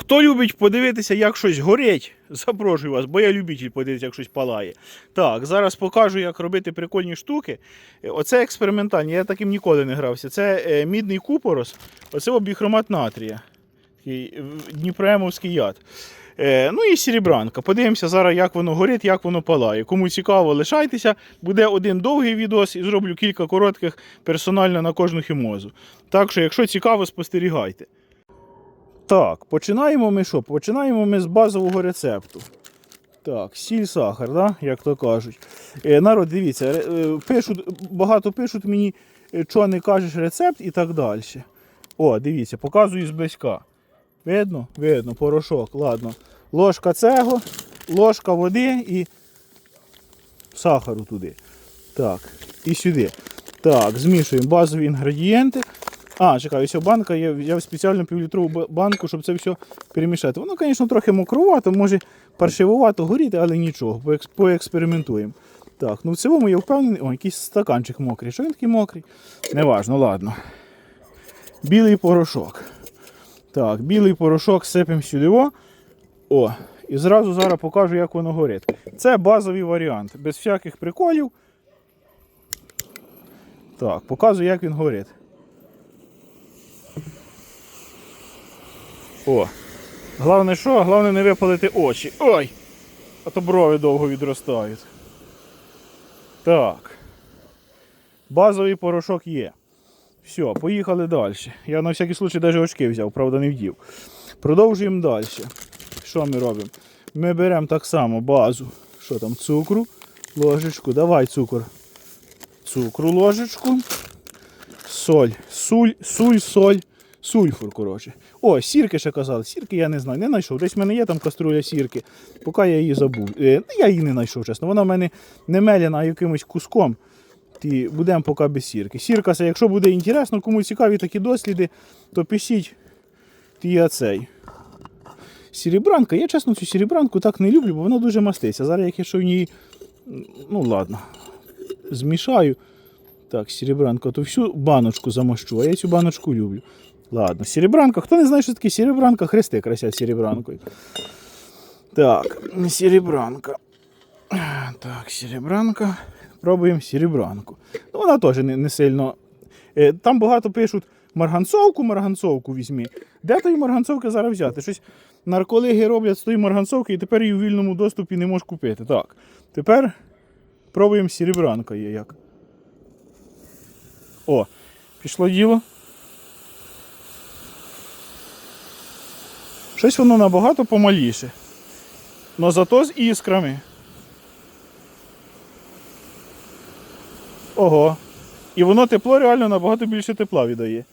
Хто любить подивитися, як щось горить, запрошую вас, бо я любитель подивитися, як щось палає. Так, зараз покажу, як робити прикольні штуки. Е, Оце експериментальні, я таким ніколи не грався. Це е, мідний купорос, оце обіхромат натрія. Такий е, Дніпроемовський яд. Ну і серебранка. Подивимося зараз, як воно горить, як воно палає. Кому цікаво, лишайтеся. Буде один довгий відос і зроблю кілька коротких персонально на кожну хімозу. Так що, якщо цікаво, спостерігайте. Так, починаємо ми що? Починаємо ми з базового рецепту. Так, сіль, сахар, да? як то кажуть. Е, народ, дивіться, е, пишуть, багато пишуть мені, е, що не кажеш рецепт і так далі. О, дивіться, показую зблизька. Видно? Видно, порошок. Ладно. Ложка цего, ложка води і сахару туди. Так, і сюди. Так, змішуємо базові інгредієнти. А, чекай, ось банка, я взяв спеціально півлітрову банку, щоб це все перемішати. Воно, звісно, трохи мокрувато, може паршивувато горіти, але нічого, поекспериментуємо. Так, ну в цілому я впевнений. О, якийсь стаканчик мокрий. Що він такий мокрий? Неважно, ладно. Білий порошок. Так, білий порошок сипемо сюди. О, і зразу зараз покажу, як воно горить. Це базовий варіант, без всяких приколів. Так, показую, як він горить. О. Головне що? Головне не випалити очі. Ой! А то брови довго відростають. Так. Базовий порошок є. Все, поїхали далі. Я на всякий случай навіть очки взяв, правда не вдів. Продовжуємо далі. Що ми робимо? Ми беремо так само базу. Що там, цукру, ложечку. Давай цукор. Цукру ложечку. Соль. Суль, суль, соль, сульфур, коротше. О, сірки ще казали. Сірки я не знаю, не знайшов. Десь в мене є там каструля сірки, поки я її забув. Е, ну, я її не знайшов, чесно. Вона в мене не меляна, а якимось куском. Ті будемо поки без сірки. Сірка, це, якщо буде інтересно, кому цікаві такі досліди, то пишіть ті цей. Серебранка, я чесно цю серебранку так не люблю, бо вона дуже маститься. Зараз я що в ній. Ну ладно. Змішаю. Так, серебранка, то всю баночку замощу, а я цю баночку люблю. Ладно, серебранка. Хто не знає, що таке серебранка, хрести красять серебранкою. Так, серебранка. Так, серебранка. Пробуємо серебранку. Ну, вона теж не, не сильно. Е, Там багато пишуть марганцовку, марганцовку візьми. Де тої марганцовки зараз взяти? Щось нарколиги роблять з тої марганцовки і тепер її у вільному доступі не можеш купити. Так. Тепер пробуємо серебранка є як. О, пішло діло. Щось воно набагато помаліше. Но зато з іскрами. Ого. І воно тепло реально набагато більше тепла віддає.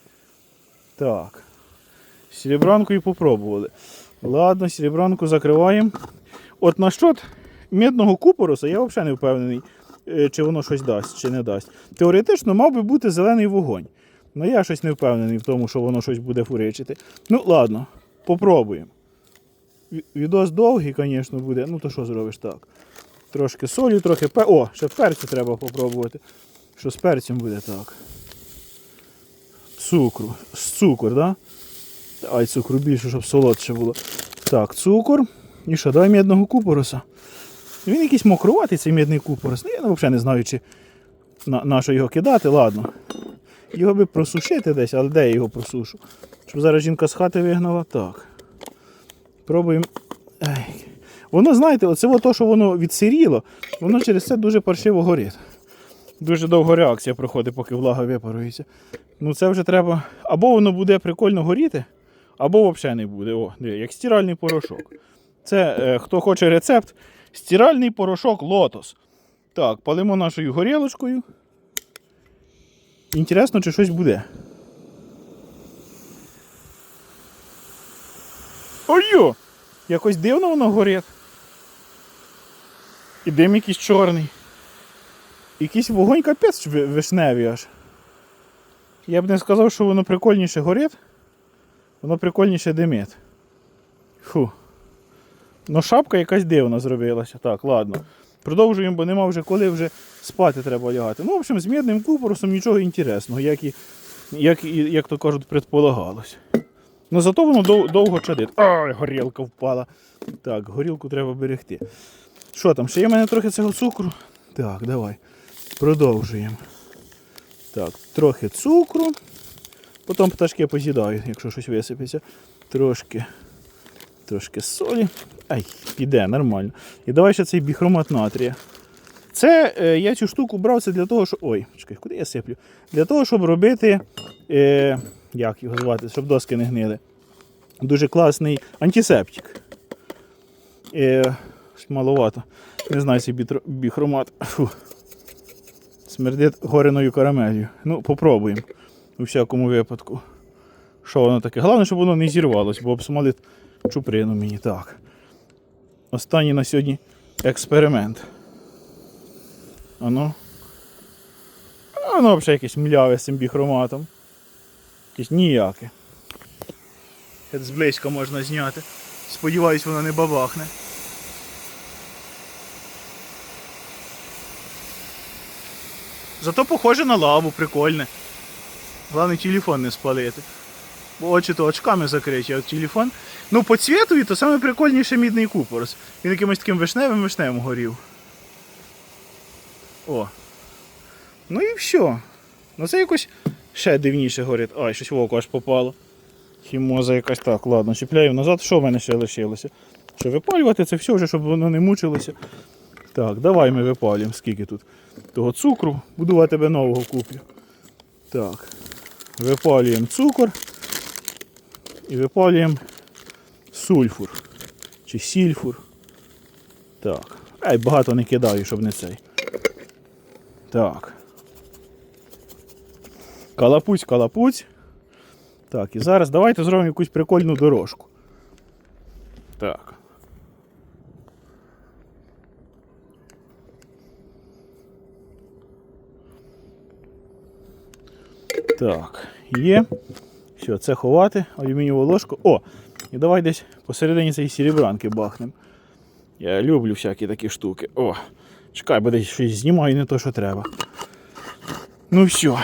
Так. Серебранкою попробували. Ладно, серебранку закриваємо. От на щот медного купороса я взагалі не впевнений, е, чи воно щось дасть, чи не дасть. Теоретично мав би бути зелений вогонь. Але я щось не впевнений в тому, що воно щось буде фуричити. Ну, ладно, попробуємо. Відос довгий, звісно, буде. Ну то що зробиш так? Трошки солі, трохи пе. О, ще перцю треба попробувати. Що з перцем буде так. Цукру. З цукор, да? Ай, цукру більше, щоб солодше було. Так, цукор. І що, давай медного купороса. Він якийсь мокруватий, цей медний купорос. Ну, я взагалі не знаю, чи на, на що його кидати, ладно. Його би просушити десь, але де я його просушу? Щоб зараз жінка з хати вигнала. Так. Пробуємо. Ай. Воно, знаєте, оце то, що воно відсиріло, воно через це дуже паршиво горить. Дуже довго реакція проходить, поки влага випарується. Ну це вже треба. Або воно буде прикольно горіти, або взагалі не буде. О, як стиральний порошок. Це е, хто хоче рецепт, стиральний порошок лотос. Так, палимо нашою горілочкою. Інтересно, чи щось буде. Ой-йо! Якось дивно воно горить. І дим якийсь чорний. Якийсь вогонь капець вишневий аж. Я б не сказав, що воно прикольніше горить. Воно прикольніше димить. Фу. Ну шапка якась дивна зробилася. Так, ладно. Продовжуємо, бо нема вже коли вже спати треба лягати. Ну, в общем, з мідним купоросом нічого інтересного, як і, як, і, як то кажуть, предполагалось. Ну зато воно дов- довго чадить. Ой, горілка впала. Так, горілку треба берегти. Що там? Ще є в мене трохи цього цукру? Так, давай. Продовжуємо. Так, трохи цукру. Потім пташки поз'їдають, якщо щось висипеться. Трошки. Трошки солі. Ай, піде, нормально. І давай ще цей біхромат натрія. Це е, я цю штуку брав це для того, щоб. Ой, чекай, куди я сиплю? Для того, щоб робити. Е, як його звати, щоб доски не гнили. Дуже класний антисептик. Е, маловато. Не знаю, цей біхромат. Фу. Смердить гореною карамелью. Ну, попробуємо. У всякому випадку. Що воно таке? Головне, щоб воно не зірвалось, бо обсмолить чуприну мені. Так. Останній на сьогодні експеримент. Ано. Воно взагалі якесь мляве з цим біхроматом. Якесь ніяке. Це зблизька можна зняти. Сподіваюсь, воно не бабахне. Зато похоже на лаву, прикольне. Головне телефон не спалити. Бо очі то очками закриті, а от телефон. Ну, по цвітові то саме прикольніше мідний купорос. Він якимось таким вишневим вишневим горів. О. Ну і все. Ну це якось ще дивніше горить. Ай, щось в око аж попало. Хімоза якась так, ладно, чіпляю назад. Що в мене ще лишилося? Що випалювати це все вже, щоб воно не мучилося. Так, давай ми випалюємо. Скільки тут того цукру. Буду я тебе нового куплю. Так. Випалюємо цукор. І випалюємо сульфур. Чи сільфур. Так. Ай, багато не кидаю, щоб не цей. Так. Калапуць, калапуць. Так, і зараз давайте зробимо якусь прикольну дорожку. Так. Так, є. Все, це ховати, алюмінієву ложку. О! І давай десь посередині цієї серебранки бахнем. Я люблю всякі такі штуки. О! Чекай, бо десь щось знімаю не то, що треба. Ну все.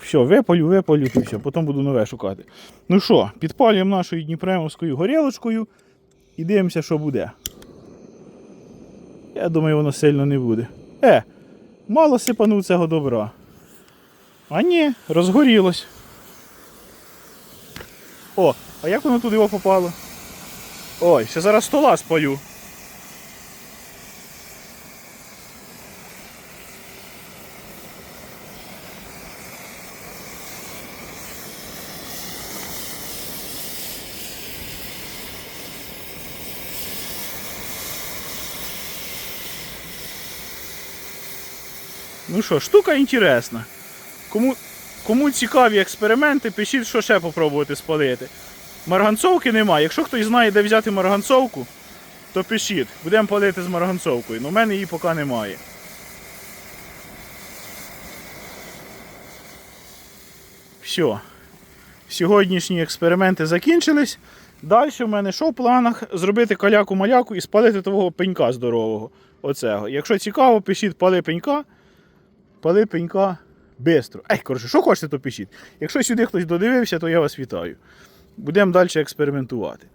Все, випалю, випалю і все. Потім буду нове шукати. Ну що, підпалюємо нашою дніпремовською горілочкою і дивимося, що буде. Я думаю, воно сильно не буде. Е, мало сипанув цього добра. А ні, розгорілось. О, а як воно туди його попало? Ой, ще зараз стола спалю. Ну що, штука інтересна. Кому, кому цікаві експерименти, пишіть, що ще попробувати спалити. Марганцовки немає. Якщо хтось знає, де взяти марганцовку, то пишіть. Будемо палити з марганцовкою. Ну, в мене її поки немає. Все. Сьогоднішні експерименти закінчились. Далі в мене що в планах? Зробити каляку-маляку і спалити того пенька здорового. Оцього. Якщо цікаво, пишіть пали пенька. Пали пенька бистро. Ей, коротше, що хочете, то пишіть. Якщо сюди хтось додивився, то я вас вітаю. Будемо далі експериментувати.